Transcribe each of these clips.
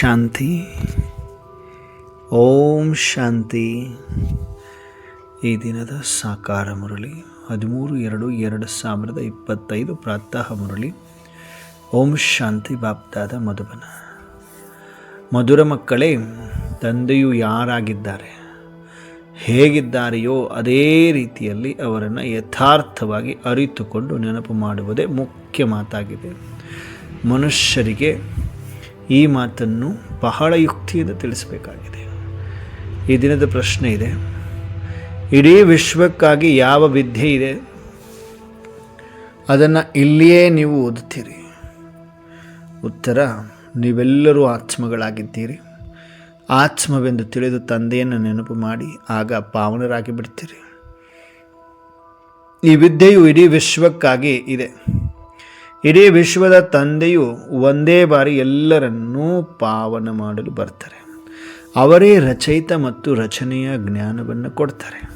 ಶಾಂತಿ. ಓಂ ಶಾಂತಿ. ಈ ದಿನದ ಸಾಕಾರ ಮುರಳಿ, ಹದಿಮೂರು ಎರಡು ಎರಡು ಸಾವಿರದ ಇಪ್ಪತ್ತೈದು ಪ್ರಾತಃ ಮುರಳಿ. ಓಂ ಶಾಂತಿ ಬಾಪ್ದಾದ ಮಧುಬನ. ಮಧುರ ಮಕ್ಕಳೇ, ತಂದೆಯು ಯಾರಾಗಿದ್ದಾರೆ? ಹೇಗಿದ್ದಾರೆಯೋ ಅದೇ ರೀತಿಯಲ್ಲಿ ಅವರನ್ನು ಯಥಾರ್ಥವಾಗಿ ಅರಿತುಕೊಂಡು ನೆನಪು ಮಾಡುವುದೇ ಮುಖ್ಯ ಮಾತಾಗಿದೆ. ಮನುಷ್ಯರಿಗೆ ಈ ಮಾತನ್ನು ಬಹಳ ಯುಕ್ತಿಯಿಂದ ತಿಳಿಸಬೇಕಾಗಿದೆ. ಈ ದಿನದ ಪ್ರಶ್ನೆ ಇದೆ, ಇಡೀ ವಿಶ್ವಕ್ಕಾಗಿ ಯಾವ ವಿದ್ಯೆ ಇದೆ? ಅದನ್ನು ಇಲ್ಲಿಯೇ ನೀವು ಓದುತ್ತೀರಿ. ಉತ್ತರ, ನೀವೆಲ್ಲರೂ ಆತ್ಮಗಳಾಗಿದ್ದೀರಿ. ಆತ್ಮವೆಂದು ತಿಳಿದು ತಂದೆಯನ್ನು ನೆನಪು ಮಾಡಿ, ಆಗ ಪಾವನರಾಗಿ ಬಿಡ್ತೀರಿ ಈ ವಿದ್ಯೆಯು ಇಡೀ ವಿಶ್ವಕ್ಕಾಗಿ ಇದೆ. ಇಡೀ ವಿಶ್ವದ ತಂದೆಯು ಒಂದೇ ಬಾರಿ ಎಲ್ಲರನ್ನೂ ಪಾವನ ಮಾಡಲು ಬರ್ತಾರೆ. ಅವರೇ ರಚಯಿತ ಮತ್ತು ರಚನೆಯ ಜ್ಞಾನವನ್ನು ಕೊಡ್ತಾರೆ.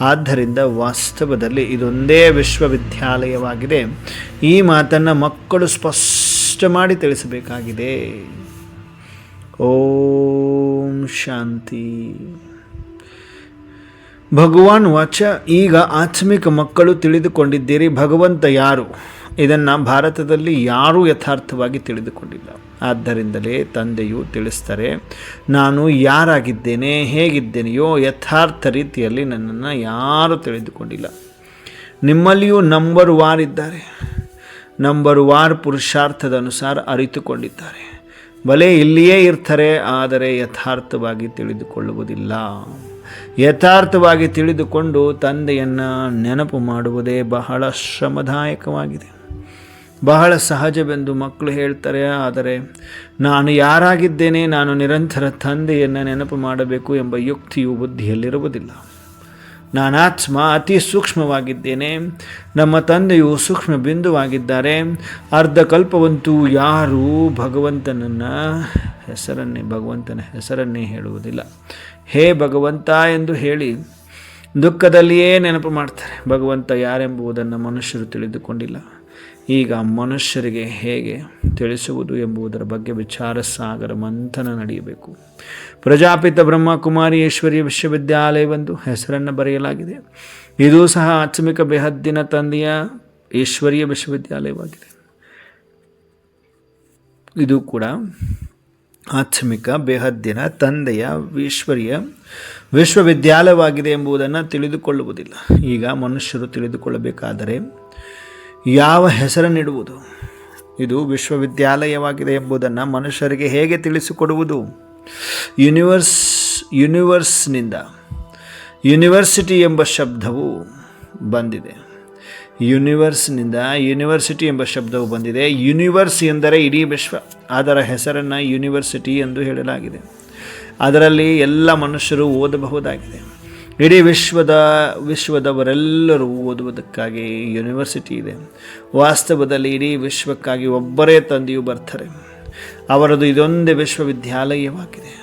ಆದ್ದರಿಂದ ವಾಸ್ತವದಲ್ಲಿ ಇದೊಂದೇ ವಿಶ್ವವಿದ್ಯಾಲಯವಾಗಿದೆ. ಈ ಮಾತನ್ನು ಮಕ್ಕಳು ಸ್ಪಷ್ಟ ಮಾಡಿ ತಿಳಿಸಬೇಕಾಗಿದೆ. ಓಂ ಶಾಂತಿ. ಭಗವಾನ್ ವಾಚ, ಈಗ ಆತ್ಮಿಕ ಮಕ್ಕಳು ತಿಳಿದುಕೊಂಡಿದ್ದೀರಿ, ಭಗವಂತ ಯಾರು? ಇದನ್ನು ಭಾರತದಲ್ಲಿ ಯಾರೂ ಯಥಾರ್ಥವಾಗಿ ತಿಳಿದುಕೊಂಡಿಲ್ಲ. ಆದ್ದರಿಂದಲೇ ತಂದೆಯು ತಿಳಿಸ್ತಾರೆ, ನಾನು ಯಾರಾಗಿದ್ದೇನೆ, ಹೇಗಿದ್ದೇನೆಯೋ ಯಥಾರ್ಥ ರೀತಿಯಲ್ಲಿ ನನ್ನನ್ನು ಯಾರೂ ತಿಳಿದುಕೊಂಡಿಲ್ಲ. ನಿಮ್ಮಲ್ಲಿಯೂ ನಂಬರ್ ವಾರ್ ಇದ್ದಾರೆ. ನಂಬರ್ ವಾರ್ ಪುರುಷಾರ್ಥದ ಅನುಸಾರ ಅರಿತುಕೊಂಡಿದ್ದಾರೆ. ಬಲೆ ಇಲ್ಲಿಯೇ ಇರ್ತಾರೆ, ಆದರೆ ಯಥಾರ್ಥವಾಗಿ ತಿಳಿದುಕೊಳ್ಳುವುದಿಲ್ಲ. ಯಥಾರ್ಥವಾಗಿ ತಿಳಿದುಕೊಂಡು ತಂದೆಯನ್ನು ನೆನಪು ಮಾಡುವುದೇ ಬಹಳ ಶ್ರಮದಾಯಕವಾಗಿದೆ. ಬಹಳ ಸಹಜವೆಂದು ಮಕ್ಕಳು ಹೇಳ್ತಾರೆ, ಆದರೆ ನಾನು ಯಾರಾಗಿದ್ದೇನೆ, ನಾನು ನಿರಂತರ ತಂದೆಯನ್ನು ನೆನಪು ಮಾಡಬೇಕು ಎಂಬ ಯುಕ್ತಿಯು ಬುದ್ಧಿಯಲ್ಲಿರುವುದಿಲ್ಲ. ನಾನಾತ್ಮ ಅತಿ ಸೂಕ್ಷ್ಮವಾಗಿದ್ದೇನೆ, ನಮ್ಮ ತಂದೆಯು ಸೂಕ್ಷ್ಮ ಬಿಂದುವಾಗಿದ್ದಾರೆ, ಅರ್ಧ ಕಲ್ಪವಂತೂ ಯಾರೂ ಭಗವಂತನನ್ನು ಹೆಸರನ್ನೇ, ಭಗವಂತನ ಹೆಸರನ್ನೇ ಹೇಳುವುದಿಲ್ಲ. ಹೇ ಭಗವಂತ ಎಂದು ಹೇಳಿ ದುಃಖದಲ್ಲಿಯೇ ನೆನಪು ಮಾಡ್ತಾರೆ. ಭಗವಂತ ಯಾರೆಂಬುದನ್ನು ಮನುಷ್ಯರು ತಿಳಿದುಕೊಂಡಿಲ್ಲ. ಈಗ ಮನುಷ್ಯರಿಗೆ ಹೇಗೆ ತಿಳಿಸುವುದು ಎಂಬುದರ ಬಗ್ಗೆ ವಿಚಾರ ಸಾಗರ ಮಂಥನ ನಡೆಯಬೇಕು. ಪ್ರಜಾಪಿತ ಬ್ರಹ್ಮಕುಮಾರಿ ವಿಶ್ವವಿದ್ಯಾಲಯವೆಂದು ಹೆಸರನ್ನು ಬರೆಯಲಾಗಿದೆ. ಇದು ಸಹ ಆತ್ಮಿಕ ಬೆಹದ್ದಿನ ತಂದೆಯ ಈಶ್ವರೀಯ ವಿಶ್ವವಿದ್ಯಾಲಯವಾಗಿದೆ. ಇದು ಕೂಡ ಆತ್ಮಿಕ ಬೆಹದ್ದಿನ ತಂದೆಯ ಈಶ್ವರಿಯ ವಿಶ್ವವಿದ್ಯಾಲಯವಾಗಿದೆ ಎಂಬುದನ್ನು ತಿಳಿದುಕೊಳ್ಳುವುದಿಲ್ಲ. ಈಗ ಮನುಷ್ಯರು ತಿಳಿದುಕೊಳ್ಳಬೇಕಾದರೆ ಯಾವ ಹೆಸರನ್ನಿಡುವುದು? ಇದು ವಿಶ್ವವಿದ್ಯಾಲಯವಾಗಿದೆ ಎಂಬುದನ್ನು ಮನುಷ್ಯರಿಗೆ ಹೇಗೆ ತಿಳಿಸಿಕೊಡುವುದು? ಯೂನಿವರ್ಸ್, ಯೂನಿವರ್ಸ್ನಿಂದ ಯೂನಿವರ್ಸಿಟಿ ಎಂಬ ಶಬ್ದವು ಬಂದಿದೆ. ಯೂನಿವರ್ಸ್ನಿಂದ ಯೂನಿವರ್ಸಿಟಿ ಎಂಬ ಶಬ್ದವು ಬಂದಿದೆ. ಯೂನಿವರ್ಸ್ ಎಂದರೆ ಇಡೀ ವಿಶ್ವ. ಅದರ ಹೆಸರನ್ನು ಯೂನಿವರ್ಸಿಟಿ ಎಂದು ಹೇಳಲಾಗಿದೆ. ಅದರಲ್ಲಿ ಎಲ್ಲ ಮನುಷ್ಯರು ಓದಬಹುದಾಗಿದೆ. ಇಡೀ ವಿಶ್ವದ, ವಿಶ್ವದವರೆಲ್ಲರೂ ಓದುವುದಕ್ಕಾಗಿ ಯೂನಿವರ್ಸಿಟಿ ಇದೆ. ವಾಸ್ತವದಲ್ಲಿ ಇಡೀ ವಿಶ್ವಕ್ಕಾಗಿ ಒಬ್ಬರೇ ತಂದೆಯು ಬರ್ತಾರೆ. ಅವರದು ಇದೊಂದೇ ವಿಶ್ವವಿದ್ಯಾಲಯವಾಗಿದೆ.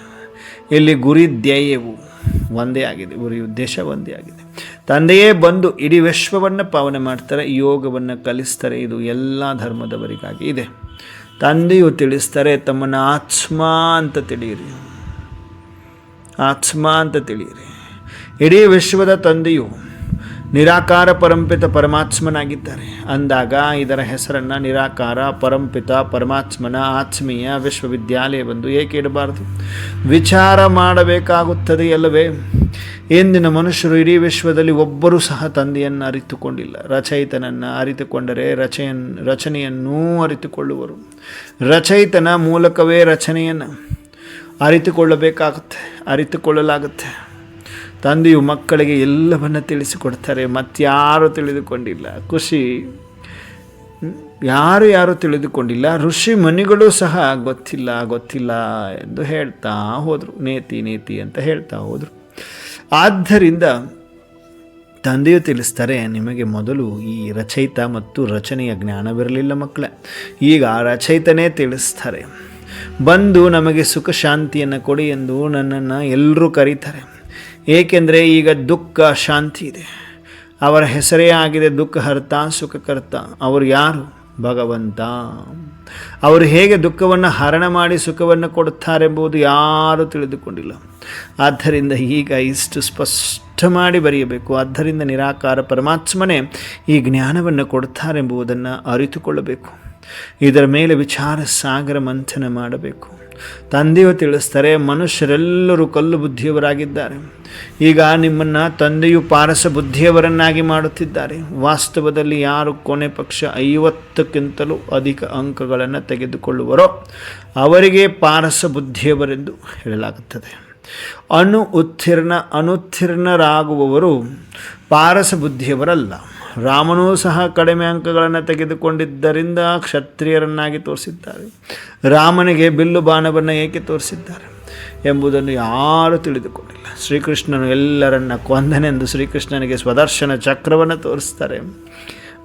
ಇಲ್ಲಿ ಗುರಿ ಧ್ಯೇಯವು ಒಂದೇ ಆಗಿದೆ, ಗುರಿ ಉದ್ದೇಶ ಒಂದೇ ಆಗಿದೆ. ತಂದೆಯೇ ಬಂದು ಇಡೀ ವಿಶ್ವವನ್ನು ಪಾವನೆ ಮಾಡ್ತಾರೆ, ಯೋಗವನ್ನು ಕಲಿಸ್ತಾರೆ, ಇದು ಎಲ್ಲ ಧರ್ಮದವರಿಗಾಗಿ ಇದೆ. ತಂದೆಯು ತಿಳಿಸ್ತಾರೆ, ತಮ್ಮನ್ನು ಆತ್ಮ ಅಂತ ತಿಳಿಯಿರಿ. ಆತ್ಮ ಅಂತ ತಿಳಿಯಿರಿ. ಇಡೀ ವಿಶ್ವದ ತಂದೆಯು ನಿರಾಕಾರ ಪರಂಪಿತ ಪರಮಾತ್ಮನಾಗಿದ್ದಾರೆ. ಅಂದಾಗ ಇದರ ಹೆಸರನ್ನು ನಿರಾಕಾರ ಪರಂಪಿತ ಪರಮಾತ್ಮನ ಆತ್ಮೀಯ ವಿಶ್ವವಿದ್ಯಾಲಯವೆಂದು ಏಕೆ ಇಡಬಾರದು? ವಿಚಾರ ಮಾಡಬೇಕಾಗುತ್ತದೆ ಅಲ್ಲವೇ? ಇಂದಿನ ಮನುಷ್ಯರು ಇಡೀ ವಿಶ್ವದಲ್ಲಿ ಒಬ್ಬರೂ ಸಹ ತಂದೆಯನ್ನು ಅರಿತುಕೊಂಡಿಲ್ಲ. ರಚಯಿತನನ್ನು ಅರಿತುಕೊಂಡರೆ ರಚೆಯನ್, ರಚನೆಯನ್ನೂ ಅರಿತುಕೊಳ್ಳುವರು. ರಚಯಿತನ ಮೂಲಕವೇ ರಚನೆಯನ್ನು ಅರಿತುಕೊಳ್ಳಬೇಕಾಗುತ್ತೆ, ಅರಿತುಕೊಳ್ಳಲಾಗುತ್ತೆ. ತಂದೆಯು ಮಕ್ಕಳಿಗೆ ಎಲ್ಲವನ್ನು ತಿಳಿಸಿಕೊಡ್ತಾರೆ ಮತ್ತಾರು ತಿಳಿದುಕೊಂಡಿಲ್ಲ. ಖುಷಿ. ಯಾರು ಯಾರು ತಿಳಿದುಕೊಂಡಿಲ್ಲ, ಋಷಿ ಮುನಿಗಳು ಸಹ ಗೊತ್ತಿಲ್ಲ ಗೊತ್ತಿಲ್ಲ ಎಂದು ಹೇಳ್ತಾ ಹೋದರು. ನೇತಿ ನೇತಿ ಅಂತ ಹೇಳ್ತಾ ಹೋದರು. ಆದ್ದರಿಂದ ತಂದೆಯು ತಿಳಿಸ್ತಾರೆ, ನಿಮಗೆ ಮೊದಲು ಈ ರಚಯಿತ ಮತ್ತು ರಚನೆಯ ಜ್ಞಾನವಿರಲಿಲ್ಲ ಮಕ್ಕಳೇ. ಈಗ ರಚಯಿತನೇ ತಿಳಿಸ್ತಾರೆ. ಬಂದು ನಮಗೆ ಸುಖ ಶಾಂತಿಯನ್ನು ಕೊಡಿ ಎಂದು ನನ್ನನ್ನು ಎಲ್ಲರೂ ಕರೀತಾರೆ. ಏಕೆಂದರೆ ಈಗ ದುಃಖ ಶಾಂತಿ ಇದೆ. ಅವರ ಹೆಸರೇ ಆಗಿದೆ ದುಃಖ ಹರ್ತ, ಸುಖಕರ್ತ. ಅವರು ಯಾರು? ಭಗವಂತ. ಅವರು ಹೇಗೆ ದುಃಖವನ್ನು ಹರಣ ಮಾಡಿ ಸುಖವನ್ನು ಕೊಡುತ್ತಾರೆಂಬುದು ಯಾರೂ ತಿಳಿದುಕೊಂಡಿಲ್ಲ. ಆದ್ದರಿಂದ ಈಗ ಇಷ್ಟು ಸ್ಪಷ್ಟ ಮಾಡಿ ಬರೆಯಬೇಕು. ಆದ್ದರಿಂದ ನಿರಾಕಾರ ಪರಮಾತ್ಮನೇ ಈ ಜ್ಞಾನವನ್ನು ಕೊಡುತ್ತಾರೆಂಬುದನ್ನು ಅರಿತುಕೊಳ್ಳಬೇಕು. ಇದರ ಮೇಲೆ ವಿಚಾರ ಸಾಗರ ಮಂಥನ ಮಾಡಬೇಕು. ತಂದೆಯು ತಿಳಿಸ್ತಾರೆ, ಮನುಷ್ಯರೆಲ್ಲರೂ ಕಲ್ಲು ಬುದ್ಧಿಯವರಾಗಿದ್ದಾರೆ. ಈಗ ನಿಮ್ಮನ್ನು ತಂದೆಯು ಪಾರಸ ಬುದ್ಧಿಯವರನ್ನಾಗಿ ಮಾಡುತ್ತಿದ್ದಾರೆ. ವಾಸ್ತವದಲ್ಲಿ ಯಾರು ಕೊನೆ ಪಕ್ಷ ಐವತ್ತಕ್ಕಿಂತಲೂ ಅಧಿಕ ಅಂಕಗಳನ್ನು ತೆಗೆದುಕೊಳ್ಳುವರೋ ಅವರಿಗೆ ಪಾರಸ ಬುದ್ಧಿಯವರೆಂದು ಹೇಳಲಾಗುತ್ತದೆ. ಅನು ಉತ್ತೀರ್ಣ ಅನುತ್ತೀರ್ಣರಾಗುವವರು ಪಾರಸ ಬುದ್ಧಿಯವರಲ್ಲ. ರಾಮನೂ ಸಹ ಕಡಿಮೆ ಅಂಕಗಳನ್ನು ತೆಗೆದುಕೊಂಡಿದ್ದರಿಂದ ಕ್ಷತ್ರಿಯರನ್ನಾಗಿ ತೋರಿಸಿದ್ದಾರೆ. ರಾಮನಿಗೆ ಬಿಲ್ಲು ಬಾಣವನ್ನು ಏಕೆ ತೋರಿಸಿದ್ದಾರೆ ಎಂಬುದನ್ನು ಯಾರೂ ತಿಳಿದುಕೊಂಡಿಲ್ಲ. ಶ್ರೀಕೃಷ್ಣನು ಎಲ್ಲರನ್ನ ಕೊಂದನೆಂದು ಶ್ರೀಕೃಷ್ಣನಿಗೆ ಸ್ವದರ್ಶನ ಚಕ್ರವನ್ನು ತೋರಿಸ್ತಾರೆ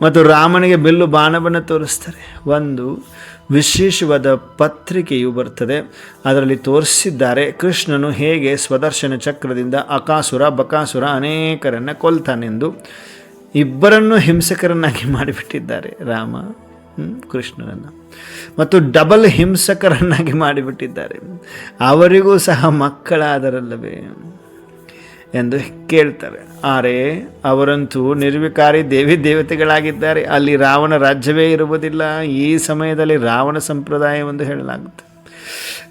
ಮತ್ತು ರಾಮನಿಗೆ ಬಿಲ್ಲು ಬಾಣವನ್ನು ತೋರಿಸ್ತಾರೆ. ಒಂದು, ವಿಶೇಷವಾದ ಪತ್ರಿಕೆಯು ಬರ್ತದೆ. ಅದರಲ್ಲಿ ತೋರಿಸಿದ್ದಾರೆ ಕೃಷ್ಣನು ಹೇಗೆ ಸ್ವದರ್ಶನ ಚಕ್ರದಿಂದ ಅಕಾಸುರ, ಬಕಾಸುರ ಅನೇಕರನ್ನು ಕೊಲ್ತಾನೆಂದು. ಇಬ್ಬರನ್ನು ಹಿಂಸಕರನ್ನಾಗಿ ಮಾಡಿಬಿಟ್ಟಿದ್ದಾರೆ ರಾಮ ಕೃಷ್ಣನನ್ನು. ಮತ್ತು ಡಬಲ್ ಹಿಂಸಕರನ್ನಾಗಿ ಮಾಡಿಬಿಟ್ಟಿದ್ದಾರೆ. ಅವರಿಗೂ ಸಹ ಮಕ್ಕಳಾದರಲ್ಲವೇ ಎಂದು ಕೇಳ್ತಾರೆ. ಆದರೆ ಅವರಂತೂ ನಿರ್ವಿಕಾರಿ ದೇವಿ ದೇವತೆಗಳಾಗಿದ್ದಾರೆ. ಅಲ್ಲಿ ರಾವಣ ರಾಜ್ಯವೇ ಇರುವುದಿಲ್ಲ. ಈ ಸಮಯದಲ್ಲಿ ರಾವಣ ಸಂಪ್ರದಾಯವೆಂದು ಹೇಳಲಾಗುತ್ತೆ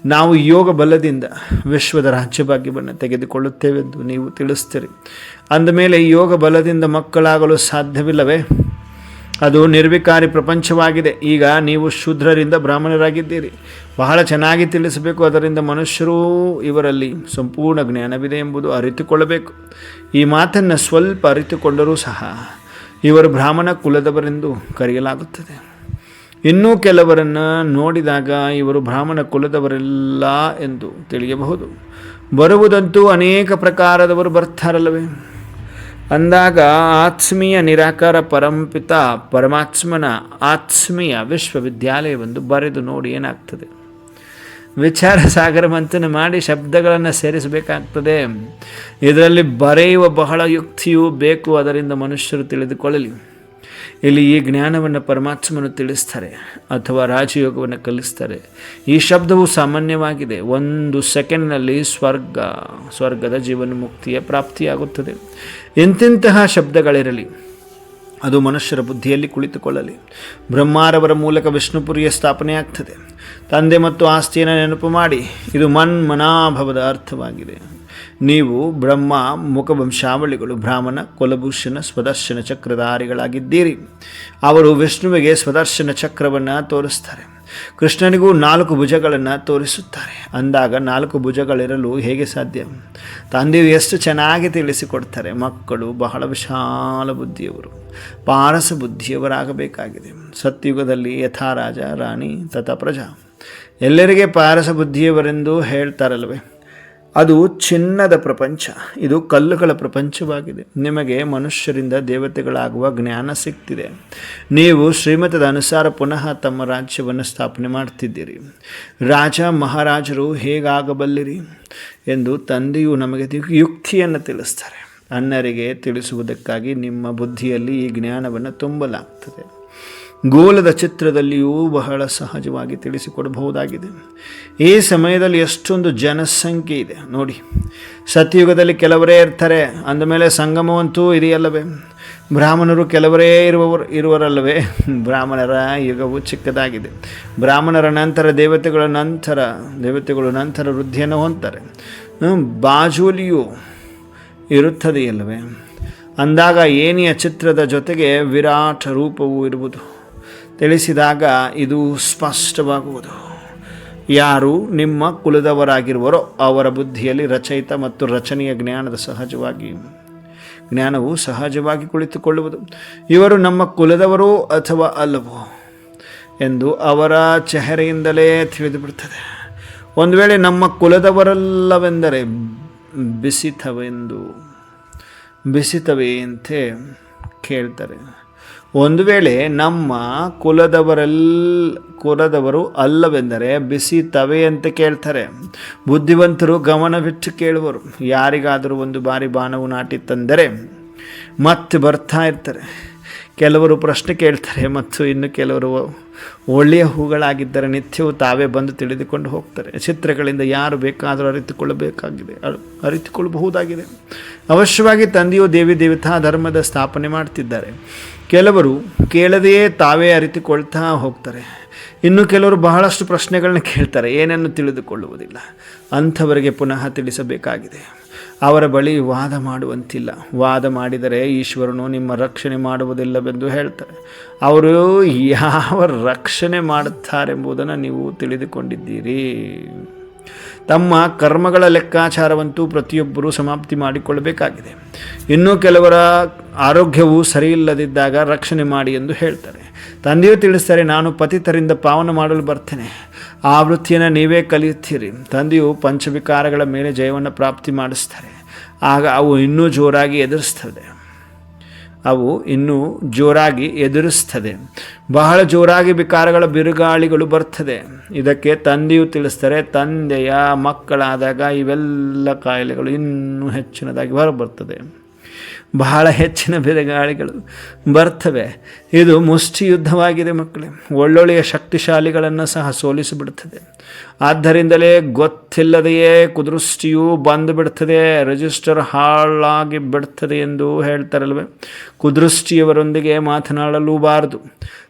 ನಾವು ಯೋಗ ಬಲದಿಂದ ವಿಶ್ವದ ರಾಜ್ಯಭಾಗ್ಯವನ್ನು ತೆಗೆದುಕೊಳ್ಳುತ್ತೇವೆಂದು ನೀವು ತಿಳಿಸ್ತೀರಿ. ಅಂದಮೇಲೆ ಯೋಗ ಬಲದಿಂದ ಮಕ್ಕಳಾಗಲು ಸಾಧ್ಯವಿಲ್ಲವೇ? ಅದು ನಿರ್ವಿಕಾರಿ ಪ್ರಪಂಚವಾಗಿದೆ. ಈಗ ನೀವು ಶೂದ್ರರಿಂದ ಬ್ರಾಹ್ಮಣರಾಗಿದ್ದೀರಿ. ಬಹಳ ಚೆನ್ನಾಗಿ ತಿಳಿಸಬೇಕು. ಅದರಿಂದ ಮನುಷ್ಯರೂ ಇವರಲ್ಲಿ ಸಂಪೂರ್ಣ ಜ್ಞಾನವಿದೆ ಎಂಬುದು ಅರಿತುಕೊಳ್ಳಬೇಕು. ಈ ಮಾತನ್ನು ಸ್ವಲ್ಪ ಅರಿತುಕೊಂಡರೂ ಸಹ ಇವರು ಬ್ರಾಹ್ಮಣ ಕುಲದವರೆಂದು ಕರೆಯಲಾಗುತ್ತದೆ. ಇನ್ನೂ ಕೆಲವರನ್ನು ನೋಡಿದಾಗ ಇವರು ಬ್ರಾಹ್ಮಣ ಕುಲದವರೆಲ್ಲ ಎಂದು ತಿಳಿಯಬಹುದು. ಬರುವುದಂತೂ ಅನೇಕ ಪ್ರಕಾರದವರು ಬರ್ತಾರಲ್ಲವೇ? ಅಂದಾಗ ಆತ್ಮೀಯ ನಿರಾಕಾರ ಪರಂಪಿತ ಪರಮಾತ್ಮನ ಆತ್ಮೀಯ ವಿಶ್ವವಿದ್ಯಾಲಯವೆಂದು ಬರೆದು ನೋಡಿ ಏನಾಗ್ತದೆ? ವಿಚಾರ ಸಾಗರ ಮಂಥನ ಮಾಡಿ ಶಬ್ದಗಳನ್ನು ಸೇರಿಸಬೇಕಾಗ್ತದೆ. ಇದರಲ್ಲಿ ಬರೆಯುವ ಬಹಳ ಯುಕ್ತಿಯೂ ಬೇಕು, ಅದರಿಂದ ಮನುಷ್ಯರು ತಿಳಿದುಕೊಳ್ಳಲಿ. ಇಲ್ಲಿ ಈ ಜ್ಞಾನವನ್ನು ಪರಮಾತ್ಮನು ತಿಳಿಸ್ತಾರೆ ಅಥವಾ ರಾಜಯೋಗವನ್ನು ಕಲಿಸ್ತಾರೆ. ಈ ಶಬ್ದವು ಸಾಮಾನ್ಯವಾಗಿದೆ. ಒಂದು ಸೆಕೆಂಡ್ನಲ್ಲಿ ಸ್ವರ್ಗ, ಸ್ವರ್ಗದ ಜೀವನ ಮುಕ್ತಿಯ ಪ್ರಾಪ್ತಿಯಾಗುತ್ತದೆ. ಎಂತೆಂತಹ ಶಬ್ದಗಳಿರಲಿ, ಅದು ಮನುಷ್ಯರ ಬುದ್ಧಿಯಲ್ಲಿ ಕುಳಿತುಕೊಳ್ಳಲಿ. ಬ್ರಹ್ಮಾರವರ ಮೂಲಕ ವಿಷ್ಣುಪುರಿಯ ಸ್ಥಾಪನೆ ಆಗ್ತದೆ. ತಂದೆ ಮತ್ತು ಆಸ್ತಿಯನ್ನು ನೆನಪು ಮಾಡಿ, ಇದು ಮನ್ಮನಾಭವದ ಅರ್ಥವಾಗಿದೆ. ನೀವು ಬ್ರಹ್ಮ, ಮುಖವಂಶಾವಳಿಗಳು, ಬ್ರಾಹ್ಮಣ, ಕುಲಭೂಷಣ, ಸ್ವದರ್ಶನ ಚಕ್ರಧಾರಿಗಳಾಗಿದ್ದೀರಿ. ಅವರು ವಿಷ್ಣುವಿಗೆ ಸ್ವದರ್ಶನ ಚಕ್ರವನ್ನು ತೋರಿಸ್ತಾರೆ. ಕೃಷ್ಣನಿಗೂ ನಾಲ್ಕು ಭುಜಗಳನ್ನು ತೋರಿಸುತ್ತಾರೆ. ಅಂದಾಗ ನಾಲ್ಕು ಭುಜಗಳಿರಲು ಹೇಗೆ ಸಾಧ್ಯ? ತಂದೆಯು ಎಷ್ಟು ಚೆನ್ನಾಗಿ ತಿಳಿಸಿಕೊಡ್ತಾರೆ. ಮಕ್ಕಳು ಬಹಳ ವಿಶಾಲ ಬುದ್ಧಿಯವರು. ಪಾರಸ ಬುದ್ಧಿಯವರಾಗಬೇಕಾಗಿದೆ. ಸತ್ಯುಗದಲ್ಲಿ ಯಥಾರಾಜ, ರಾಣಿ ತಥಾ ಪ್ರಜಾ ಎಲ್ಲರಿಗೆ ಪಾರಸ ಬುದ್ಧಿಯವರೆಂದು ಹೇಳ್ತಾರಲ್ವೇ? ಅದು ಚಿನ್ನದ ಪ್ರಪಂಚ. ಇದು ಕಲ್ಲುಗಳ ಪ್ರಪಂಚವಾಗಿದೆ. ನಿಮಗೆ ಮನುಷ್ಯರಿಂದ ದೇವತೆಗಳಾಗುವ ಜ್ಞಾನ ಸಿಗ್ತಿದೆ. ನೀವು ಶ್ರೀಮತದ ಅನುಸಾರ ಪುನಃ ತಮ್ಮ ರಾಜ್ಯವನ್ನು ಸ್ಥಾಪನೆ ಮಾಡ್ತಿದ್ದೀರಿ. ರಾಜ, ಮಹಾರಾಜರು ಹೇಗಾಗಬಲ್ಲಿರಿ? ಎಂದು ತಂದೆಯು ನಮಗೆ ಯುಕ್ತಿಯನ್ನು ತಿಳಿಸ್ತಾರೆ. ಅನ್ನರಿಗೆ ತಿಳಿಸುವುದಕ್ಕಾಗಿ ನಿಮ್ಮ ಬುದ್ಧಿಯಲ್ಲಿ ಈ ಜ್ಞಾನವನ್ನು ತುಂಬಲಾಗ್ತದೆ. ಗೋಲದ ಚಿತ್ರದಲ್ಲಿಯೂ ಬಹಳ ಸಹಜವಾಗಿ ತಿಳಿಸಿಕೊಡಬಹುದಾಗಿದೆ. ಈ ಸಮಯದಲ್ಲಿ ಎಷ್ಟೊಂದು ಜನಸಂಖ್ಯೆ ಇದೆ. ನೋಡಿ ಸತ್ಯಯುಗದಲ್ಲಿ ಕೆಲವರೇ ಇರ್ತಾರೆ, ಅಂದಮೇಲೆ ಸಂಗಮವಂತೂ ಇದೆಯಲ್ಲವೇ ಬ್ರಾಹ್ಮಣರು ಕೆಲವರೇ ಇರುವವರು, ಇರುವರಲ್ಲವೇ. ಬ್ರಾಹ್ಮಣರ ಯುಗವು ಚಿಕ್ಕದಾಗಿದೆ. ಬ್ರಾಹ್ಮಣರ ನಂತರ ದೇವತೆಗಳ ನಂತರ, ದೇವತೆಗಳು ನಂತರ ವೃದ್ಧಿಯನ್ನು ಹೊಂತಾರೆ ಬಾಜೂಲಿಯು ಇರುತ್ತದೆಯಲ್ಲವೇ? ಅಂದಾಗ ಏನಿಯ ಚಿತ್ರದ ಜೊತೆಗೆ ವಿರಾಟ ರೂಪವೂ ಇರುವುದು? ತಿಳಿಸಿದಾಗ ಇದು ಸ್ಪಷ್ಟವಾಗುವುದು. ಯಾರು ನಿಮ್ಮ ಕುಲದವರಾಗಿರುವರೋ ಅವರ ಬುದ್ಧಿಯಲ್ಲಿ ರಚಯಿತ ಮತ್ತು ರಚನೆಯ ಜ್ಞಾನದ ಸಹಜವಾಗಿ, ಜ್ಞಾನವು ಸಹಜವಾಗಿ ಕುಳಿತುಕೊಳ್ಳುವುದು. ಇವರು ನಮ್ಮ ಕುಲದವರೋ ಅಥವಾ ಅಲ್ಲವೋ ಎಂದು ಅವರ ಚೆಹರೆಯಿಂದಲೇ ತಿಳಿದುಬಿಡುತ್ತದೆ ಒಂದು ವೇಳೆ ನಮ್ಮ ಕುಲದವರಲ್ಲವೆಂದರೆ ಬಿಸಿತವೆಂದು ಬಿಸಿತವೆ ಅಂತೆ ಕೇಳ್ತಾರೆ. ಒಂದು ವೇಳೆ ನಮ್ಮ ಕುಲದವರೆಲ್ಲ ಕುಲದವರು ಅಲ್ಲವೆಂದರೆ ಬಿಸಿ ತವೆ ಅಂತ ಕೇಳ್ತಾರೆ. ಬುದ್ಧಿವಂತರು ಗಮನವಿಟ್ಟು ಕೇಳುವರು. ಯಾರಿಗಾದರೂ ಒಂದು ಬಾರಿ ಬಾಣವು ತಂದರೆ ಮತ್ತೆ ಬರ್ತಾ ಇರ್ತಾರೆ. ಕೆಲವರು ಪ್ರಶ್ನೆ ಕೇಳ್ತಾರೆ, ಮತ್ತು ಇನ್ನು ಕೆಲವರು ಒಳ್ಳೆಯ ಹೂಗಳಾಗಿದ್ದರೆ ನಿತ್ಯವೂ ತಾವೇ ಬಂದು ತಿಳಿದುಕೊಂಡು ಹೋಗ್ತಾರೆ. ಚಿತ್ರಗಳಿಂದ ಯಾರು ಬೇಕಾದರೂ ಅರಿತುಕೊಳ್ಳಬೇಕಾಗಿದೆ ಅರಿತುಕೊಳ್ಳಬಹುದಾಗಿದೆ. ಅವಶ್ಯವಾಗಿ ತಂದೆಯು ದೇವಿ ದೇವತಾ ಧರ್ಮದ ಸ್ಥಾಪನೆ ಮಾಡ್ತಿದ್ದಾರೆ. ಕೆಲವರು ಕೇಳದೆಯೇ ತಾವೇ ಅರಿತುಕೊಳ್ತಾ ಹೋಗ್ತಾರೆ. ಇನ್ನು ಕೆಲವರು ಬಹಳಷ್ಟು ಪ್ರಶ್ನೆಗಳನ್ನ ಕೇಳ್ತಾರೆ. ಏನನ್ನು ತಿಳಿದುಕೊಳ್ಳುವುದಿಲ್ಲ. ಅಂಥವರಿಗೆ ಪುನಃ ತಿಳಿಸಬೇಕಾಗಿದೆ. ಅವರ ಬಳಿ ವಾದ ಮಾಡುವಂತಿಲ್ಲ. ವಾದ ಮಾಡಿದರೆ ಈಶ್ವರನು ನಿಮ್ಮ ರಕ್ಷಣೆ ಮಾಡುವುದಿಲ್ಲವೆಂದು ಹೇಳ್ತಾರೆ. ಅವರು ಯಾವ ರಕ್ಷಣೆ ಮಾಡುತ್ತಾರೆಂಬುದನ್ನು ನೀವು ತಿಳಿದುಕೊಂಡಿದ್ದೀರಿ. ತಮ್ಮ ಕರ್ಮಗಳ ಲೆಕ್ಕಾಚಾರವಂತೂ ಪ್ರತಿಯೊಬ್ಬರೂ ಸಮಾಪ್ತಿ ಮಾಡಿಕೊಳ್ಳಬೇಕಾಗಿದೆ. ಇನ್ನೂ ಕೆಲವರ ಆರೋಗ್ಯವು ಸರಿಯಿಲ್ಲದಿದ್ದಾಗ ರಕ್ಷಣೆ ಮಾಡಿ ಎಂದು ಹೇಳ್ತಾರೆ. ತಂದೆಯು ತಿಳಿಸ್ತಾರೆ ನಾನು ಪತಿತರಿಂದ ಪಾವನ ಮಾಡಲು ಬರ್ತೇನೆ. ಆ ವೃತ್ತಿಯನ್ನು ನೀವೇ ಕಲಿಯುತ್ತೀರಿ. ತಂದೆಯು ಪಂಚವಿಕಾರಗಳ ಮೇಲೆ ಜಯವನ್ನು ಪ್ರಾಪ್ತಿ ಮಾಡಿಸ್ತಾರೆ. ಆಗ ಅವು ಇನ್ನೂ ಜೋರಾಗಿ ಎದುರಿಸ್ತದೆ. ಅವು ಇನ್ನೂ ಜೋರಾಗಿ ಎದುರಿಸ್ತದೆ. ಬಹಳ ಜೋರಾಗಿ ವಿಕಾರಗಳ ಬಿರುಗಾಳಿಗಳು ಬರ್ತದೆ. ಇದಕ್ಕೆ ತಂದೆಯು ತಿಳಿಸ್ತಾರೆ, ತಂದೆಯ ಮಕ್ಕಳಾದಾಗ ಇವೆಲ್ಲ ಕಾಯಿಲೆಗಳು ಇನ್ನೂ ಹೆಚ್ಚಿನದಾಗಿ ಹೊರಬರ್ತದೆ. ಬಹಳ ಹೆಚ್ಚಿನ ಬಿರುಗಾಳಿಗಳು ಬರ್ತವೆ. ಇದು ಮುಷ್ಟಿ ಯುದ್ಧವಾಗಿದೆ ಮಕ್ಕಳೇ. ಒಳ್ಳೊಳ್ಳೆಯ ಶಕ್ತಿಶಾಲಿಗಳನ್ನು ಸಹ ಸೋಲಿಸಿಬಿಡ್ತದೆ. ಆದ್ದರಿಂದಲೇ ಗೊತ್ತಿಲ್ಲದೆಯೇ ಕುದೃಷ್ಟಿಯು ಬಂದು ಬಿಡ್ತದೆ ರಿಜಿಸ್ಟರ್ ಹಾಳಾಗಿ ಬಿಡ್ತದೆ ಎಂದು ಹೇಳ್ತಾರಲ್ವೇ. ಕುದೃಷ್ಟಿಯವರೊಂದಿಗೆ ಮಾತನಾಡಲೂಬಾರದು.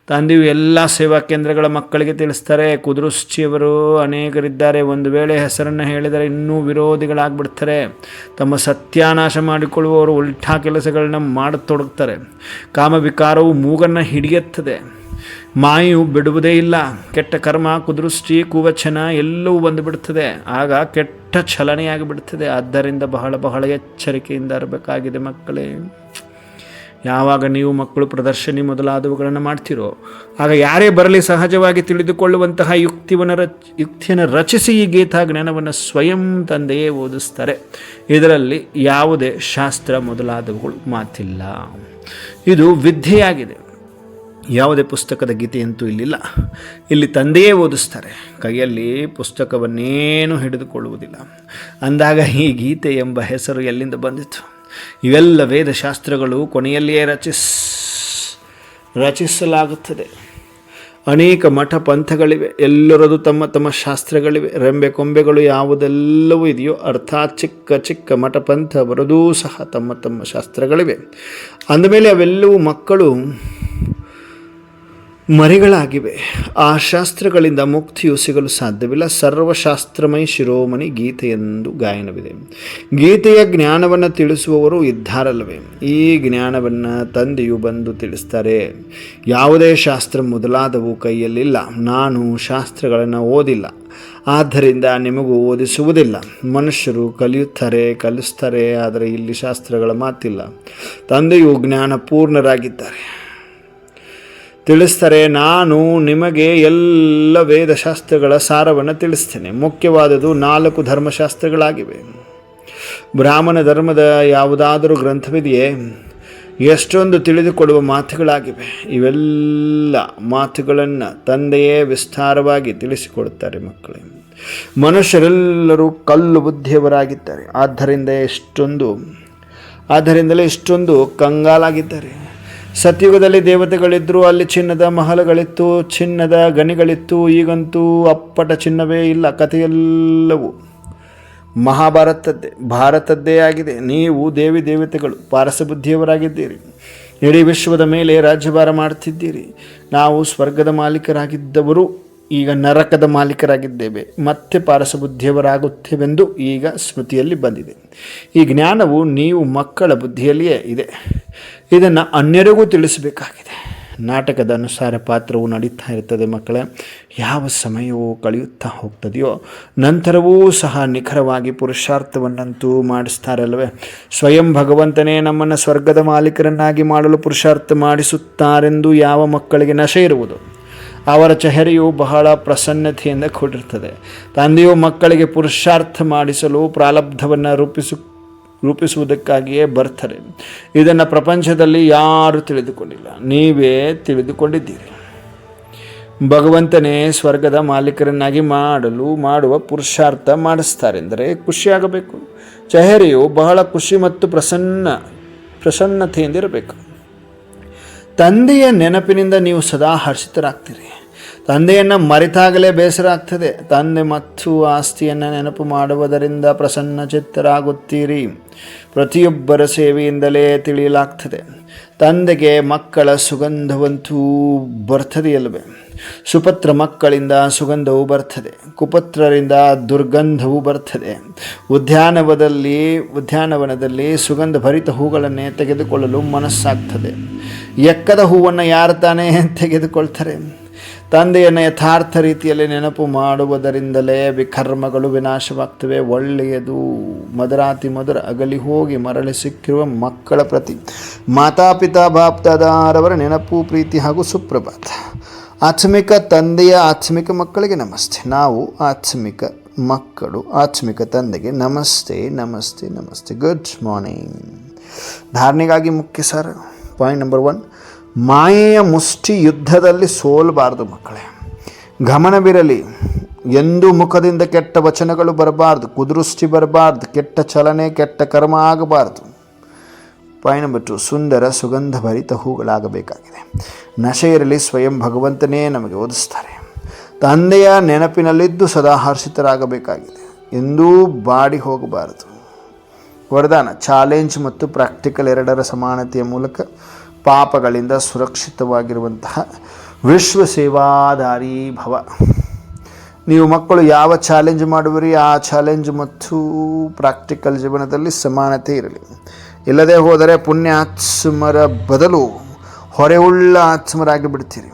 ತಂದೆಯು ಎಲ್ಲ ಸೇವಾ ಕೇಂದ್ರಗಳ ಮಕ್ಕಳಿಗೆ ತಿಳಿಸ್ತಾರೆ. ಕುದುರುಶ್ಚಿಯವರು ಅನೇಕರಿದ್ದಾರೆ. ಒಂದು ವೇಳೆ ಹೆಸರನ್ನು ಹೇಳಿದರೆ ಇನ್ನೂ ವಿರೋಧಿಗಳಾಗ್ಬಿಡ್ತಾರೆ. ತಮ್ಮ ಸತ್ಯಾನಾಶ ಮಾಡಿಕೊಳ್ಳುವವರು ಉಲ್ಟಾ ಕೆಲಸಗಳನ್ನ ಮಾಡತೊಡಗ್ತಾರೆ. ಕಾಮವಿಕಾರವು ಮೂಗನ್ನು ಹಿಡಿಯುತ್ತದೆ. ಮಾಯು ಬಿಡುವುದೇ ಇಲ್ಲ. ಕೆಟ್ಟ ಕರ್ಮ ಕುದುರುಷ್ಟಿ ಕುವಚನ ಎಲ್ಲವೂ ಬಂದುಬಿಡ್ತದೆ. ಆಗ ಕೆಟ್ಟ ಚಲನೆಯಾಗಿ ಬಿಡ್ತದೆ ಆದ್ದರಿಂದ ಬಹಳ ಬಹಳ ಎಚ್ಚರಿಕೆಯಿಂದ ಇರಬೇಕಾಗಿದೆ ಮಕ್ಕಳೇ. ಯಾವಾಗ ನೀವು ಮಕ್ಕಳು ಪ್ರದರ್ಶನಿ ಮೊದಲಾದವುಗಳನ್ನು ಮಾಡ್ತಿರೋ, ಆಗ ಯಾರೇ ಬರಲಿ ಸಹಜವಾಗಿ ತಿಳಿದುಕೊಳ್ಳುವಂತಹ ಯುಕ್ತಿವನ್ನು ರಚ, ಯುಕ್ತಿಯನ್ನು ರಚಿಸಿ ಈ ಗೀತಾ ಜ್ಞಾನವನ್ನು ಸ್ವಯಂ ತಂದೆಯೇ ಓದಿಸ್ತಾರೆ. ಇದರಲ್ಲಿ ಯಾವುದೇ ಶಾಸ್ತ್ರ ಮೊದಲಾದವುಗಳು ಮಾತಿಲ್ಲ. ಇದು ವಿದ್ಯೆಯಾಗಿದೆ. ಯಾವುದೇ ಪುಸ್ತಕದ ಗೀತೆಯಂತೂ ಇಲ್ಲಿಲ್ಲ. ಇಲ್ಲಿ ತಂದೆಯೇ ಓದಿಸ್ತಾರೆ. ಕೈಯಲ್ಲಿ ಪುಸ್ತಕವನ್ನೇನು ಹಿಡಿದುಕೊಳ್ಳುವುದಿಲ್ಲ. ಅಂದಾಗ ಈ ಗೀತೆ ಎಂಬ ಹೆಸರು ಎಲ್ಲಿಂದ ಬಂದಿತು ಇವೆಲ್ಲ ವೇದಶಾಸ್ತ್ರಗಳು ಕೊನೆಯಲ್ಲಿಯೇ ರಚಿಸ್, ರಚಿಸಲಾಗುತ್ತದೆ. ಅನೇಕ ಮಠ ಪಂಥಗಳಿವೆ, ಎಲ್ಲರದು ತಮ್ಮ ತಮ್ಮ ಶಾಸ್ತ್ರಗಳಿವೆ. ರೆಂಬೆ ಕೊಂಬೆಗಳು ಯಾವುದೆಲ್ಲವೂ ಇದೆಯೋ, ಅರ್ಥಾತ್ ಚಿಕ್ಕ ಚಿಕ್ಕ ಮಠ ಪಂಥ ಬರದೂ ಸಹ ತಮ್ಮ ತಮ್ಮ ಶಾಸ್ತ್ರಗಳಿವೆ. ಅಂದಮೇಲೆ ಅವೆಲ್ಲವೂ ಮಕ್ಕಳು ಮರಿಗಳಾಗಿವೆ. ಆ ಶಾಸ್ತ್ರಗಳಿಂದ ಮುಕ್ತಿಯು ಸಿಗಲು ಸಾಧ್ಯವಿಲ್ಲ. ಸರ್ವಶಾಸ್ತ್ರಮಯ ಶಿರೋಮಣಿ ಗೀತೆಯೆಂದು ಗಾಯನವಿದೆ. ಗೀತೆಯ ಜ್ಞಾನವನ್ನು ತಿಳಿಸುವವರು ಇದ್ದಾರಲ್ಲವೇ? ಈ ಜ್ಞಾನವನ್ನು ತಂದೆಯು ಬಂದು ತಿಳಿಸ್ತಾರೆ. ಯಾವುದೇ ಶಾಸ್ತ್ರ ಮೊದಲಾದವು ಕೈಯಲ್ಲಿಲ್ಲ. ನಾನು ಶಾಸ್ತ್ರಗಳನ್ನು ಓದಿಲ್ಲ. ಆದ್ದರಿಂದ ನಿಮಗೂ ಓದಿಸುವುದಿಲ್ಲ. ಮನುಷ್ಯರು ಕಲಿಯುತ್ತಾರೆ, ಕಲಿಸ್ತಾರೆ, ಆದರೆ ಇಲ್ಲಿ ಶಾಸ್ತ್ರಗಳ ಮಾತಿಲ್ಲ. ತಂದೆಯು ಜ್ಞಾನ ಪೂರ್ಣರಾಗಿದ್ದಾರೆ ತಿಳಿಸ್ತಾರೆ, ನಾನು ನಿಮಗೆ ಎಲ್ಲ ವೇದಶಾಸ್ತ್ರಗಳ ಸಾರವನ್ನು ತಿಳಿಸ್ತೇನೆ. ಮುಖ್ಯವಾದದ್ದು ನಾಲ್ಕು ಧರ್ಮಶಾಸ್ತ್ರಗಳಾಗಿವೆ. ಬ್ರಾಹ್ಮಣ ಧರ್ಮದ ಯಾವುದಾದರೂ ಗ್ರಂಥವಿದೆಯೇ? ಎಷ್ಟೊಂದು ತಿಳಿದುಕೊಳ್ಳುವ ಮಾತುಗಳಾಗಿವೆ. ಇವೆಲ್ಲ ಮಾತುಗಳನ್ನು ತಂದೆಯೇ ವಿಸ್ತಾರವಾಗಿ ತಿಳಿಸಿಕೊಡುತ್ತಾರೆ ಮಕ್ಕಳೇ. ಮನುಷ್ಯರೆಲ್ಲರೂ ಕಲ್ಲು ಬುದ್ಧಿಯವರಾಗಿದ್ದಾರೆ. ಆದ್ದರಿಂದ ಎಷ್ಟೊಂದು, ಆದ್ದರಿಂದಲೇ ಇಷ್ಟೊಂದು ಕಂಗಾಲಾಗಿದ್ದಾರೆ. ಸತ್ಯುಗದಲ್ಲಿ ದೇವತೆಗಳಿದ್ದರು ಅಲ್ಲಿ ಚಿನ್ನದ ಮಹಲಗಳಿತ್ತು, ಚಿನ್ನದ ಗಣಿಗಳಿತ್ತು, ಈಗಂತೂ ಅಪ್ಪಟ ಚಿನ್ನವೇ ಇಲ್ಲ, ಕಥೆಯೆಲ್ಲವೂ. ಮಹಾಭಾರತದ್ದೇ, ಭಾರತದ್ದೇ ಆಗಿದೆ. ನೀವು ದೇವಿ ದೇವತೆಗಳು, ಪಾರಸಬುದ್ಧಿಯವರಾಗಿದ್ದೀರಿ. ಇಡೀ ವಿಶ್ವದ ಮೇಲೆ ರಾಜ್ಯಭಾರ ಮಾಡ್ತಿದ್ದೀರಿ. ನಾವು ಸ್ವರ್ಗದ ಮಾಲೀಕರಾಗಿದ್ದವರು ಈಗ ನರಕದ ಮಾಲೀಕರಾಗಿದ್ದೇವೆ, ಮತ್ತೆ ಪಾರಸಬುದ್ಧಿಯವರಾಗುತ್ತೇವೆಂದು ಈಗ ಸ್ಮೃತಿಯಲ್ಲಿ ಬಂದಿದೆ. ಈ ಜ್ಞಾನವು ನೀವು ಮಕ್ಕಳ ಬುದ್ಧಿಯಲ್ಲಿಯೇ ಇದೆ. ಇದನ್ನು ಅನ್ಯರಿಗೂ ತಿಳಿಸಬೇಕಾಗಿದೆ. ನಾಟಕದ ಅನುಸಾರ ಪಾತ್ರವು ನಡೀತಾ ಇರ್ತದೆ ಮಕ್ಕಳೇ. ಯಾವ ಸಮಯವೂ ಕಳೆಯುತ್ತಾ ಹೋಗ್ತದೆಯೋ, ನಂತರವೂ ಸಹ ನಿಖರವಾಗಿ ಪುರುಷಾರ್ಥವನ್ನಂತೂ ಮಾಡಿಸ್ತಾರಲ್ವೇ ಸ್ವಯಂ ಭಗವಂತನೇ ನಮ್ಮನ್ನು ಸ್ವರ್ಗದ ಮಾಲೀಕರನ್ನಾಗಿ ಮಾಡಲು ಪುರುಷಾರ್ಥ ಮಾಡಿಸುತ್ತಾರೆಂದು ಯಾವ ಮಕ್ಕಳಿಗೆ ನಶೆ ಇರುವುದು ಅವರ ಚೆಹರೆಯು ಬಹಳ ಪ್ರಸನ್ನತೆಯಿಂದ ಕೂಡಿರ್ತದೆ ತಂದೆಯು ಮಕ್ಕಳಿಗೆ ಪುರುಷಾರ್ಥ ಮಾಡಿಸಲು ಪ್ರಾಲಬ್ಧವನ್ನು ರೂಪಿಸು, ರೂಪಿಸುವುದಕ್ಕಾಗಿಯೇ ಬರ್ತಾರೆ ಇದನ್ನು ಪ್ರಪಂಚದಲ್ಲಿ ಯಾರೂ ತಿಳಿದುಕೊಂಡಿಲ್ಲ. ನೀವೇ ತಿಳಿದುಕೊಂಡಿದ್ದೀರಿ. ಭಗವಂತನೇ ಸ್ವರ್ಗದ ಮಾಲೀಕರನ್ನಾಗಿ ಮಾಡಲು, ಮಾಡುವ ಪುರುಷಾರ್ಥ ಮಾಡಿಸ್ತಾರೆಂದರೆ ಖುಷಿಯಾಗಬೇಕು. ಚಹರೆಯು ಬಹಳ ಖುಷಿ ಮತ್ತು ಪ್ರಸನ್ನ ಪ್ರಸನ್ನತೆಯಿಂದಿರಬೇಕು ತಂದೆಯ ನೆನಪಿನಿಂದ ನೀವು ಸದಾ ಹರ್ಷಿತರಾಗ್ತೀರಿ. ತಂದೆಯನ್ನು ಮರೆತಾಗಲೇ ಬೇಸರ ಆಗ್ತದೆ ತಂದೆ ಮತ್ತು ಆಸ್ತಿಯನ್ನು ನೆನಪು ಮಾಡುವುದರಿಂದ ಪ್ರಸನ್ನ ಚಿತ್ತರಾಗುತ್ತೀರಿ. ಪ್ರತಿಯೊಬ್ಬರ ಸೇವೆಯಿಂದಲೇ ತಿಳಿಯಲಾಗ್ತದೆ. ತಂದೆಗೆ ಮಕ್ಕಳ ಸುಗಂಧವಂತೂ ಬರ್ತದೆಯಲ್ವೇ ಸುಪತ್ರ ಮಕ್ಕಳಿಂದ ಸುಗಂಧವು ಬರ್ತದೆ, ಕುಪತ್ರರಿಂದ ದುರ್ಗಂಧವು ಬರ್ತದೆ. ಉದ್ಯಾನವದಲ್ಲಿ, ಉದ್ಯಾನವನದಲ್ಲಿ ಸುಗಂಧ ಭರಿತ ಹೂಗಳನ್ನೇ ತೆಗೆದುಕೊಳ್ಳಲು ಮನಸ್ಸಾಗ್ತದೆ. ಎಕ್ಕದ ಹೂವನ್ನು ಯಾರು ತಾನೇ ತೆಗೆದುಕೊಳ್ತಾರೆ? ತಂದೆಯನ್ನು ಯಥಾರ್ಥ ರೀತಿಯಲ್ಲಿ ನೆನಪು ಮಾಡುವುದರಿಂದಲೇ ವಿಕರ್ಮಗಳು ವಿನಾಶವಾಗ್ತವೆ. ಒಳ್ಳೆಯದು. ಮದುರಾತಿ ಮಧುರ ಅಗಲಿ ಹೋಗಿ ಮರಳಿ ಸಿಕ್ಕಿರುವ ಮಕ್ಕಳ ಪ್ರತಿ. ಮಾತಾಪಿತಾ ಬಾಪ್ತಾದಾರವರ ನೆನಪು, ಪ್ರೀತಿ ಹಾಗೂ ಸುಪ್ರಭಾತ. ಆತ್ಮಿಕ ತಂದೆಯ ಆತ್ಮಿಕ ಮಕ್ಕಳಿಗೆ ನಮಸ್ತೆ. ನಾವು ಆತ್ಮಿಕ ಮಕ್ಕಳು, ಆತ್ಮಿಕ ತಂದೆಗೆ ನಮಸ್ತೆ ನಮಸ್ತೆ ನಮಸ್ತೆ. ಗುಡ್ ಮಾರ್ನಿಂಗ್ ಧಾರಣೆಗಾಗಿ ಮುಖ್ಯ ಸರ್ ಪಾಯಿಂಟ್ ನಂಬರ್ ಒನ್ ಮಾಯೆಯ ಮುಷ್ಟಿ ಯುದ್ಧದಲ್ಲಿ ಸೋಲಬಾರದು ಮಕ್ಕಳೇ. ಗಮನವಿರಲಿ, ಎಂದು ಮುಖದಿಂದ ಕೆಟ್ಟ ವಚನಗಳು ಬರಬಾರ್ದು, ಕುದೃಷ್ಟಿ ಬರಬಾರ್ದು, ಕೆಟ್ಟ ಚಲನೆ, ಕೆಟ್ಟ ಕರ್ಮ ಆಗಬಾರ್ದು. ಪಾಯಿಂಟ್ ನಂಬರ್ ಟು ಸುಂದರ ಸುಗಂಧಭರಿತ ಹೂಗಳಾಗಬೇಕಾಗಿದೆ. ನಶೆ ಇರಲಿ ಸ್ವಯಂ ಭಗವಂತನೇ ನಮಗೆ ಓದಿಸ್ತಾರೆ. ತಂದೆಯ ನೆನಪಿನಲ್ಲಿದ್ದು ಸದಾ ಹರ್ಷಿತರಾಗಬೇಕಾಗಿದೆ. ಎಂದೂ ಬಾಡಿ ಹೋಗಬಾರದು. ವರದಾನ, ಚಾಲೆಂಜ್ ಮತ್ತು ಪ್ರಾಕ್ಟಿಕಲ್ ಎರಡರ ಸಮಾನತೆಯ ಮೂಲಕ ಪಾಪಗಳಿಂದ ಸುರಕ್ಷಿತವಾಗಿರುವಂತಹ ವಿಶ್ವ ಸೇವಾದಾರಿ ಭವ. ನೀವು ಮಕ್ಕಳು ಯಾವ ಚಾಲೆಂಜ್ ಮಾಡುವಿರಿ, ಆ ಚಾಲೆಂಜ್ ಮತ್ತು ಪ್ರಾಕ್ಟಿಕಲ್ ಜೀವನದಲ್ಲಿ ಸಮಾನತೆ ಇರಲಿ. ಇಲ್ಲದೆ ಹೋದರೆ ಪುಣ್ಯಾತ್ಮರ ಬದಲು ಹೊರೆಯುಳ್ಳ ಆತ್ಮರಾಗಿ ಬಿಡ್ತೀರಿ.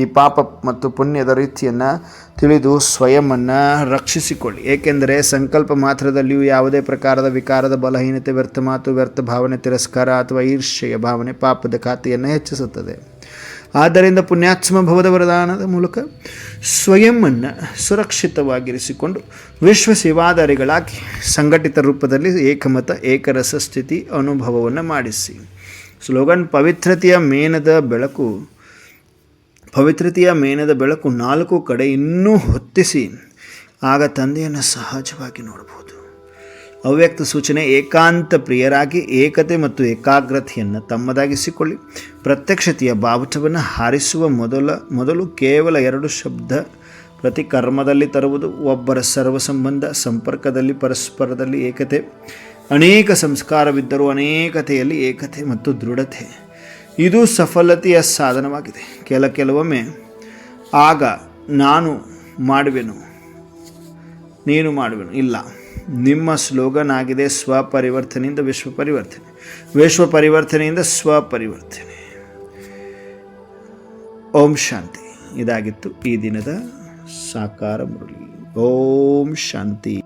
ಈ ಪಾಪ ಮತ್ತು ಪುಣ್ಯದ ರೀತಿಯನ್ನು ತಿಳಿದು ಸ್ವಯಮನ್ನು ರಕ್ಷಿಸಿಕೊಳ್ಳಿ. ಏಕೆಂದರೆ ಸಂಕಲ್ಪ ಮಾತ್ರದಲ್ಲಿಯೂ ಯಾವುದೇ ಪ್ರಕಾರದ ವಿಕಾರದ ಬಲಹೀನತೆ, ವ್ಯರ್ಥ ಮಾತು, ವ್ಯರ್ಥ ಭಾವನೆ, ತಿರಸ್ಕಾರ ಅಥವಾ ಈರ್ಷ್ಯೆಯ ಭಾವನೆ ಪಾಪದ ಖಾತೆಯನ್ನು ಹೆಚ್ಚಿಸುತ್ತದೆ. ಆದ್ದರಿಂದ ಪುಣ್ಯಾತ್ಮ ಭವದ ವರದಾನದ ಮೂಲಕ ಸ್ವಯಂವನ್ನು ಸುರಕ್ಷಿತವಾಗಿರಿಸಿಕೊಂಡು ವಿಶ್ವ ಸೇವಾದಾರಿಗಳಾಗಿ ಸಂಘಟಿತ ರೂಪದಲ್ಲಿ ಏಕಮತ, ಏಕರಸ ಸ್ಥಿತಿ ಅನುಭವವನ್ನು ಮಾಡಿಸಿ. ಸ್ಲೋಗನ್, ಪವಿತ್ರತೆಯ ಮೇನದ ಬೆಳಕು, ಪವಿತ್ರತೆಯ ಮೇನದ ಬೆಳಕು ನಾಲ್ಕು ಕಡೆ ಇನ್ನೂ ಹೊತ್ತಿಸಿ, ಆಗ ತಂದೆಯನ್ನು ಸಹಜವಾಗಿ ನೋಡಬಹುದು. ಅವ್ಯಕ್ತ ಸೂಚನೆ ಏಕಾಂತ ಪ್ರಿಯರಾಗಿ ಏಕತೆ ಮತ್ತು ಏಕಾಗ್ರತೆಯನ್ನು ತಮ್ಮದಾಗಿಸಿಕೊಳ್ಳಿ. ಪ್ರತ್ಯಕ್ಷತೆಯ ಬಾವುಟವನ್ನು ಹಾರಿಸುವ ಮೊದಲ, ಮೊದಲು ಕೇವಲ ಎರಡು ಶಬ್ದ ಪ್ರತಿ ಕರ್ಮದಲ್ಲಿ ತರುವುದು, ಒಬ್ಬರ ಸರ್ವ ಸಂಬಂಧ ಸಂಪರ್ಕದಲ್ಲಿ, ಪರಸ್ಪರದಲ್ಲಿ ಏಕತೆ. ಅನೇಕ ಸಂಸ್ಕಾರವಿದ್ದರೂ ಅನೇಕತೆಯಲ್ಲಿ ಏಕತೆ ಮತ್ತು ದೃಢತೆ. ಇದು ಸಫಲತೆಯ ಸಾಧನವಾಗಿದೆ. ಕೆಲ, ಕೆಲವೊಮ್ಮೆ ಆಗ ನಾನು ಮಾಡುವೆನು, ನೀನು ಮಾಡುವೆನು, ಇಲ್ಲ. ನಿಮ್ಮ ಸ್ಲೋಗನ್ ಆಗಿದೆ ಸ್ವಪರಿವರ್ತನೆಯಿಂದ ವಿಶ್ವ ಪರಿವರ್ತನೆ ವಿಶ್ವ ಪರಿವರ್ತನೆಯಿಂದ ಸ್ವಪರಿವರ್ತನೆ. ಓಂ ಶಾಂತಿ. ಇದಾಗಿತ್ತು ಈ ದಿನದ ಸಾಕಾರ ಮುರಳಿ. ಓಂ ಶಾಂತಿ.